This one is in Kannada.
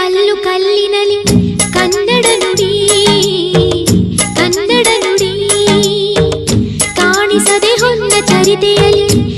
ಕಲ್ಲು ಕಲ್ಲಿನಲ್ಲಿ ಕನ್ನಡ ನುಡಿ ಕನ್ನಡ ನುಡಿ. ಕಾಣಿಸದೆ ಹೊನ್ನ ಚರಿತೆಯಲ್ಲಿ